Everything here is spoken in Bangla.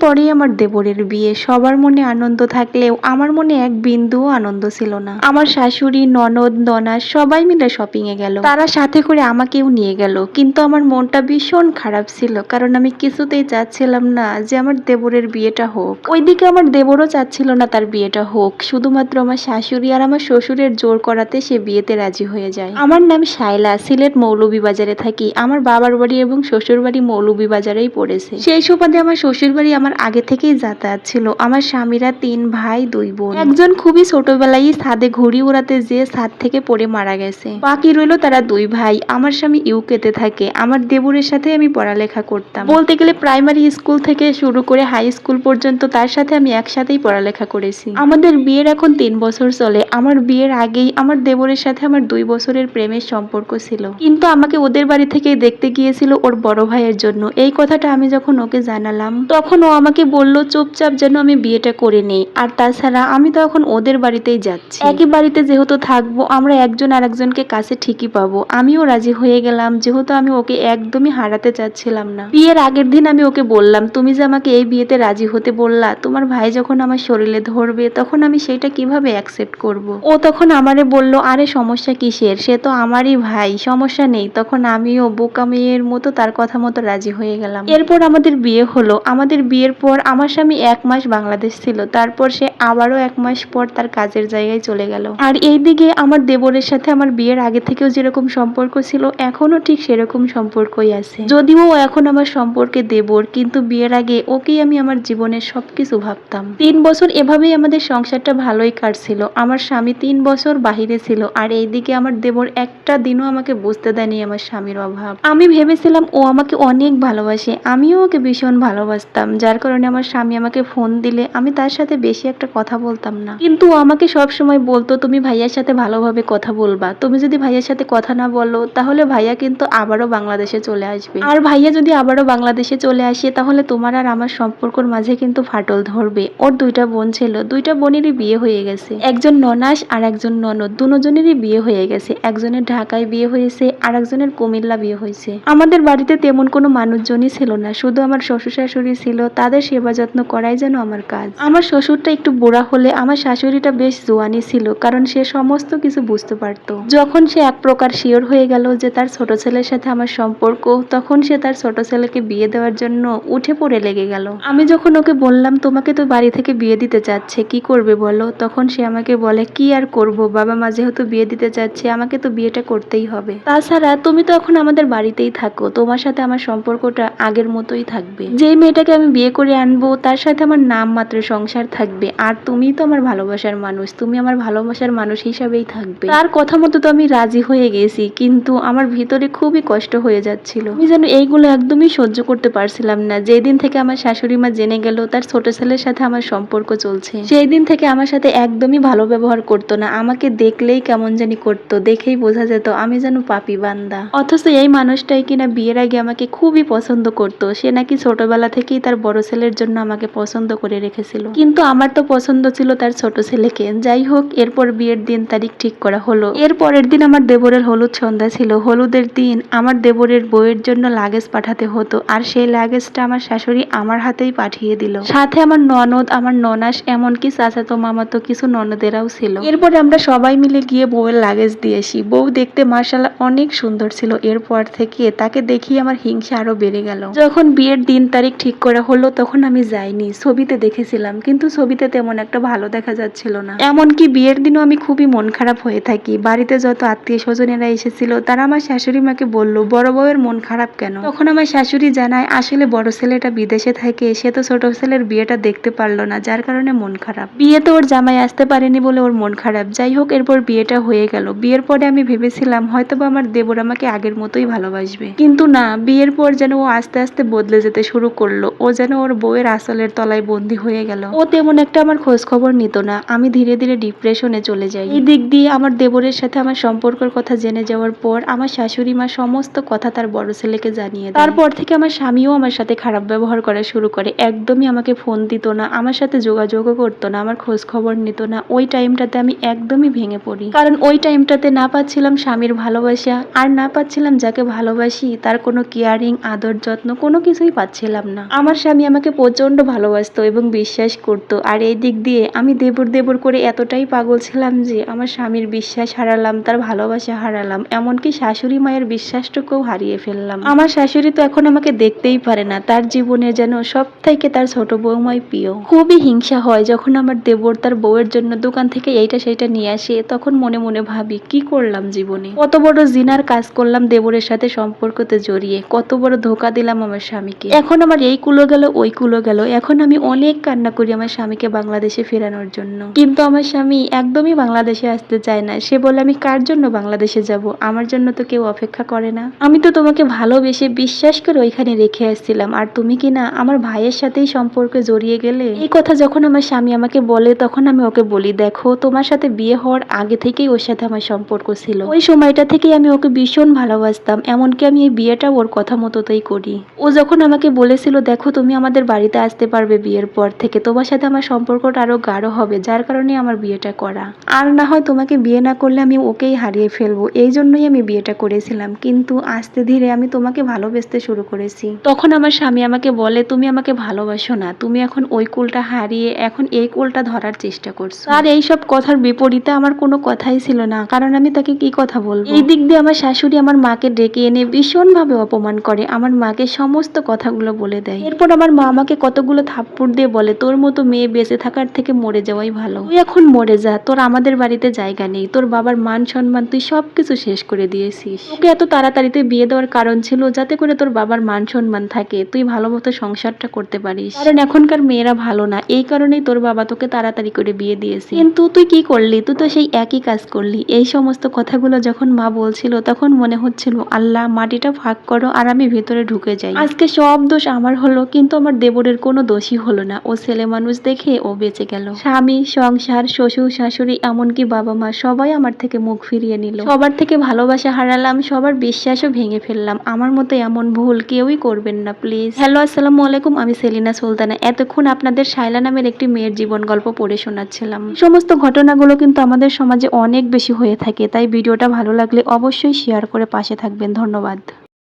পরেই আমার দেবরের বিয়ে। সবার মনে আনন্দ থাকলেও আমার মনে এক বিন্দুও আনন্দ ছিল না। আমার শাশুড়ি, ননদ ননাস সবাই মিলে শপিং এ গেল। তারা সাথে করে আমাকেও নিয়ে গেল। কিন্তু আমার মনটা ভীষণ খারাপ ছিল। কারণ আমি কিছুতেই চাচ্ছিলাম না যে আমার দেবরের বিয়েটা হোক। ওইদিকে আমার দেবরও চাচ্ছিল না তার বিয়েটা হোক। শুধুমাত্র আমার শাশুড়ি আর আমার শ্বশুরের জোর করাতে সে বিয়েতে রাজি হয়ে যায়। আমার নাম শাইলা সিলেট মৌলভীবাজারে থাকি। আমার বাবার বাড়ি এবং শ্বশুর বাড়ি মৌলভীবাজারেই পড়েছে। সেই সুবাদে আমার শ্বশুর বাড়ি আমার আগে থেকেই যাতায়াত ছিল। আমার স্বামীরা তিন ভাই, দুই বোন। একজন খুবই ছোটবেলায় ছাদে ঘুড়ি উড়াতে যেয়ে ছাদ থেকে পড়ে মারা গেছে। বাকি রইল তারা দুই ভাই। আমার স্বামী ইউকেতে থাকে। আমার দেবরের সাথে আমি পড়ালেখা করতাম। বলতে গেলে প্রাইমারি স্কুল থেকে শুরু করে হাই স্কুল পর্যন্ত তার সাথে আমি একসাথেই পড়ালেখা করেছি। আমাদের বিয়ের এখন তিন বছর চলে। আমার বিয়ের আগেই আমার দেবরের সাথে আমার দুই বছরের প্রেমের সম্পর্ক ছিল। কিন্তু আমাকে ওদের বাড়ি থেকে দেখতে গিয়েছিল ওর বড় ভাইয়ের জন্য। এই কথাটা আমি যখন ওকে জানালাম, তখন ও আমাকে বলল, চুপচাপ যেন আমি বিয়েটা করে নেই। আর তাছাড়া আমি তো এখন ওদের বাড়িতেই যাচ্ছি। একই বাড়িতে যেহেতু থাকব, আমরা একজন আর একজনকে কাছে ঠিকই পাবো। আমিও রাজি হয়ে গেলাম, যেহেতু আমি ওকে একদমই হারাতে চাচ্ছিলাম না। বিয়ের আগের দিন আমি ওকে বললাম, তুমি যে আমাকে এই বিয়েতে রাজি হতে বললা, তোমার ভাই যখন আমার শরীরে ধরবে, তখন আমি সেইটা কীভাবে অ্যাকসেপ্ট করব। ও তখন আমারে বলল, আরে, সমস্যা কিসের? সে তো আমারই ভাই, সমস্যা নেই। তখন আমিও বোকা মেয়ের মতো তার কথা মতো রাজি হয়ে গেলাম। এরপর আমাদের বিয়ে হলো। আমাদের বিয়ের পর আমার স্বামী এক মাস বাংলাদেশ ছিল তারপর সে আবারও এক মাস পর তার কাজের জায়গায় চলে গেল। আর এইদিকে আমার দেবরের সাথে আমার বিয়ের আগে থেকেও যেরকম সম্পর্ক ছিল এখনও ঠিক সেরকম সম্পর্কই আছে। যদিও এখন আমার সম্পর্কে দেবর, কিন্তু বিয়ের আগে ওকেই আমি আমার জীবনের সবকিছু ভাবতাম। তিন বছর এভাবেই আমাদের সংসারটা ভালোই কাটছিল। আমার স্বামী তিন বছর বাহিরে ছিল, আর এইদিকে আমার দেবর একটা দিনও আমাকে বুঝতে দেয়নি আমার স্বামীর অভাব। আমি ভেবেছিলাম ও আমাকে অনেক ভালোবাসে, আমিও ওকে ভীষণ ভালোবাসতাম, যার কারণে আমার স্বামী আমাকে ফোন দিলে আমি তার সাথে বেশি একটা কথা বলতাম না। কিন্তু আমাকে সব সময় বলতো, তুমি ভাইয়ার সাথে ভালোভাবে কথা বলবা। তুমি যদি ভাইয়ার সাথে কথা না বলো, তাহলে ভাইয়া কিন্তু আবারও বাংলাদেশে চলে আসবে। আর ভাইয়া যদি আবারও বাংলাদেশে চলে আসে, তাহলে তোমার আর আমার সম্পর্কর মাঝে কিন্তু ফাটল ধরবে। ওর দুইটা বোন ছিল, দুইটা বোনেরই বিয়ে হয়ে গেছে। একজন ননাস আর একজন ননদ, দুজনেরই বিয়ে হয়ে গেছে। একজনের ঢাকায় বিয়ে হয়েছে, আর একজনের কুমিল্লা বিয়ে হয়েছে। আমাদের বাড়িতে তেমন কোনো মানুষজনই ছিল না, শুধু আমার শ্বশুর শাশুড়ি ছিল। তাদের সেবা যত্ন করাই যেন আমার কাজ। আমার শ্বশুরটা একটু বুড়া হলে আমার শাশুড়িটা বেশ জোয়ানি ছিল, কারণ সে সমস্ত কিছু বুঝতে পারতো। যখন সে এক প্রকার শিওর হয়ে গেল যে তার ছোট ছেলের সাথে আমার সম্পর্ক, তখন সে তার ছোট ছেলেকে বিয়ে দেওয়ার জন্য উঠে পড়ে লেগে গেল। আমি যখন ওকে বললাম, তোমাকে তো বাড়ি থেকে বিয়ে দিতে চাচ্ছে, কি করবে বলো? তখন সে আমাকে বলে, কি আর করব? বাবা মা যেহেতু বিয়ে দিতে চাচ্ছে, আমাকে তো বিয়েটা করতেই হবে। তাছাড়া তুমি তো এখন আমাদের বাড়িতেই থাকো, তোমার সাথে আমার সম্পর্কটা আগের মতোই থাকবে। যেই মেয়েটাকে আমি বিয়ে করে আনব, তার সাথে আমার নাম মাত্র সংসার থাকবে আর তুমি তো আমার ভালোবাসার মানুষ তুমি আমার ভালোবাসার মানুষ হিসাবেই থাকবে। তার কথা মতো তো আমি রাজি হয়ে গেছি কিন্তু আমার ভিতরে খুবই কষ্ট হয়ে যাচ্ছিল। আমি যেন এইগুলো একদমই সহ্য করতে পারছিলাম না। যেই দিন থেকে আমার শাশুড়ি মা জেনে গেল তার ছোট ছেলের সাথে আমার সম্পর্ক চলছে সেই দিন থেকে আমার সাথে একদমই ভালো ব্যবহার করতো না। আমাকে দেখলেই কেমন জানি করতো দেখেই বোঝা যেত আমি যেন পাপি বান্দা। অথচ এই মানুষটাই কিনা বিয়ের আগে আমাকে খুবই পছন্দ করতো। সে নাকি ছোটবেলা থেকেই তার বড় ছেলের জন্য আমাকে পছন্দ করে রেখেছিল। কিন্তু আমার তো পছন্দ ছিল তার ছোট ছেলেকে। যাই হোক, এরপর বিয়ের দিন তারিখ ঠিক করা হলো। এর পরের দিন আমার দেবরের হলুদ সন্ধ্যা ছিল। হলুদের দিন আমার দেবরের বইয়ের জন্য লাগেজ পাঠাতে হতো আর সেই লাগেজটা আমার শাশুড়ি আমার হাতেই পাঠিয়ে দিল। সাথে আমার ননদ, আমার ননাস, এমনকি চাচাতো মামাতো কিছু ননদেরাও ছিল। এরপরে আমরা সবাই মিলে গিয়ে বউয়ের লাগেজ দিয়ে আসি। বউ দেখতে মার্শাল্লাহ অনেক সুন্দর ছিল। এরপর থেকে তাকে দেখি আমার হিংসা আরও বেড়ে গেল। যখন বিয়ের দিন তারিখ ঠিক করা হলো, তখন আমি যাইনি। ছবিতে দেখেছিলাম, কিন্তু ছবিতে তেমন একটা ভালো দেখা যাচ্ছিল না। এমনকি বিয়ের দিনও আমি খুবই মন খারাপ হয়ে থাকি। বাড়িতে যত আত্মীয় স্বজনেরা এসেছিল, তারা আমার শাশুড়ি মাকে বলল, বড় বউয়ের মন খারাপ কেন? তখন আমার শাশুড়ি জানায়, আসলে বড় ছেলেটা বিদেশে থাকে, সে তো ছোট ছেলের বিয়েটা দেখতে পারল না, যার কারণে মন খারাপ। বিয়েতে ওর জামাই আসতে পারেনি বলে ওর মন খারাপ। যাই হোক, এরপর বিয়েটা হয়ে গেল। বিয়ের পরে আমি ভেবেছিলাম হয়তো বা আমার দেবর আমাকে আগের মতোই ভালোবাসবে। কিন্তু না, বিয়ের পর যেন ও আস্তে আস্তে বদলে যেতে শুরু করল। ও যেন ওর বউয়ের আসলের তলায় বন্দি হয়ে গেল। ও তেমন একটা আমার খোঁজ খবর নিত না। আমি ধীরে ধীরে ডিপ্রেশনে চলে যাই। এই দিক দিয়ে আমার দেবরের সাথে আমার সম্পর্কের কথা জেনে যাওয়ার পর আমার শাশুড়ি মা সমস্ত কথা তার বড় ছেলেকে জানিয়ে তারপর থেকে আমার স্বামীও আমার সাথে খারাপ ব্যবহার করা শুরু করে। একদমই আমাকে ফোন দিত না, আমার সাথে যোগাযোগও করতো না, আমার খোঁজ খবর নিত না। ওই টাইমটাতে আমি একদমই ভেঙে পড়ি। কারণ ওই টাইমটাতে না পাচ্ছিলাম স্বামীর ভালোবাসা, আর না পাচ্ছিলাম যাকে ভালোবাসি, তার কোনো কেয়ারিং, আদর যত্ন কোনো কিছুই পাচ্ছিলাম না। আমার স্বামী আমাকে প্রচণ্ড ভালোবাসতো এবং বিশ্বাস করতো, আর এই দিক দিয়ে আমি দেবর দেবর করে এতটাই পাগল ছিলাম যে আমার স্বামীর বিশ্বাস হারালাম, তার ভালোবাসা হারালাম, এমনকি শাশুড়ি মায়ের বিশ্বাসটুকুও হারিয়ে ফেললাম। আমার শাশুড়ি তো এখন আমাকে দেখতেই পারে না, তার জীবনে যেন সব থেকে তার ছোট বৌমাই প্রিয়। খুবই হিংসা হয় যখন আমার দেবর তার বউয়ের জন্য দোকান থেকে এইটা সেইটা নিয়ে আসে, তখন মনে মনে ভাবি, কি করলাম জীবনে? কত বড় জিনার কাজ করলাম দেবরের সাথে সম্পর্কতে জড়িয়ে, কত বড় ধোকা দিলাম আমার স্বামীকে। এখন আমার এই কুলো গেল, ওই কুলো গেল, এখন আমি অনেক কান্না করি আমার স্বামীকে বাংলাদেশে ফেরানোর জন্য। কিন্তু আমার স্বামী একদমই বাংলাদেশে আসতে চায় না। সে বলে, আমি কার জন্য বাংলাদেশে যাব? আমার জন্য তো কেউ অপেক্ষা করে না। আমি তো তোমাকে ভালোবেসে বিশ্বাস করে ওইখানে রেখে আসছিলাম। আর তুমি কি না আমার ভাইয়ের সাথেই সম্পর্কে জড়িয়ে গেলে? এই কথা যখন আমার স্বামী আমাকে বলে, তখন আমি ওকে বলি, দেখো, তোমার সাথে বিয়ে হওয়ার আগে থেকেই ওর সাথে আমার সম্পর্ক ছিল। ওই সময়টা থেকেই আমি ওকে ভীষণ ভালোবাসতাম। এমনকি আমি এই বিয়েটা ওর কথা মতোই করি। ও যখন আমাকে বলেছিল, দেখো, তুমি আমাদের বাড়িতে আসতে পারবে বিয়ের পর থেকে। তোমার সাথে আমার সম্পর্কটা আরও গাঢ় হবে, যার কারণে আমার বিয়েটা করা। আর না হয় তোমাকে বিয়ে না করলে আমি ওকেই হারিয়ে ফেলব। এই জন্যই আমি বিয়েটা করেছিলাম, কিন্তু আস্তে ধীরে আমি তোমাকে ভালোবাসতে শুরু করেছি। তখন আমার স্বামী আমাকে বলে, তুমি আমাকে ভালোবাসো না। তুমি এখন ওই কুলটা হারিয়ে এখন এই কুলটা ধরার চেষ্টা করছ। আর এই সব কথার বিপরীতে আমার কোনো কথাই ছিল না, কারণ আমি তাকে কি কথা বলব? এই দিক দিয়ে আমার শাশুড়ি আমার মাকে ডেকে এনে ভীষণভাবে অপমান করে, আমার মাকে সমস্ত কথাগুলো বলে দেয়। এরপর আমার মা আমাকে কতগুলো থাপ্পড় দিয়ে বলে, তোর মতো মেয়ে বেঁচে থাকার থেকে মরে যাওয়াই ভালো। তুই এখন মরে যা তোর আমাদের বাড়িতে জায়গা নেই তোর বাবার মান সম্মান তুই সবকিছু শেষ করে দিয়েছিস। তোকে এত তাড়াতাড়িতে বিয়ে দেওয়ার কারণ ছিল যাতে করে তোর বাবার মান সম্মান থাকে তুই ভালো মতো সংসারটা করতে পারিস। কারণ এখনকার মেয়েরা ভালো না এই কারণেই তোর বাবা তোকে তাড়াতাড়ি করে বিয়ে দিয়েছে। কিন্তু তুই কি করলি? তুই তো সেই একই কাজ করলি। এই সমস্ত কথাগুলো যখন মা বলছিল তখন মনে হচ্ছিল আল্লাহ মাটিটা ফাঁক করো আর আমি ভেতরে ঢুকে যাই। আজকে সব দোষ আমার হলো কিন্তু আমার দেবরের কোনো দোষই হলো না। ও ছেলে মানুষ দেখে ও বেঁচে গেল। স্বামী, সংসার, শ্বশুর, শাশুড়ি, এমনকি বাবা মা, সবাই আমার থেকে মুখ ফিরিয়ে নিল। সবার থেকে ভালোবাসা হারালাম, সবার বিশ্বাসও ভেঙে ফেললাম। আমার মতো এমন ভুল কেউই করবেন না প্লিজ হ্যালো, আসসালামু আলাইকুম, আমি সেলিনা সুলতানা। এতক্ষণ আপনাদের শাইলা নামের একটি মেয়ের জীবন গল্প পড়ে শোনাচ্ছিলাম। সমস্ত ঘটনাগুলো কিন্তু আমাদের সমাজে অনেক বেশি হয়ে থাকে, তাই ভিডিওটা ভালো লাগলে অবশ্যই শেয়ার করে পাশে থাকবেন। ধন্যবাদ।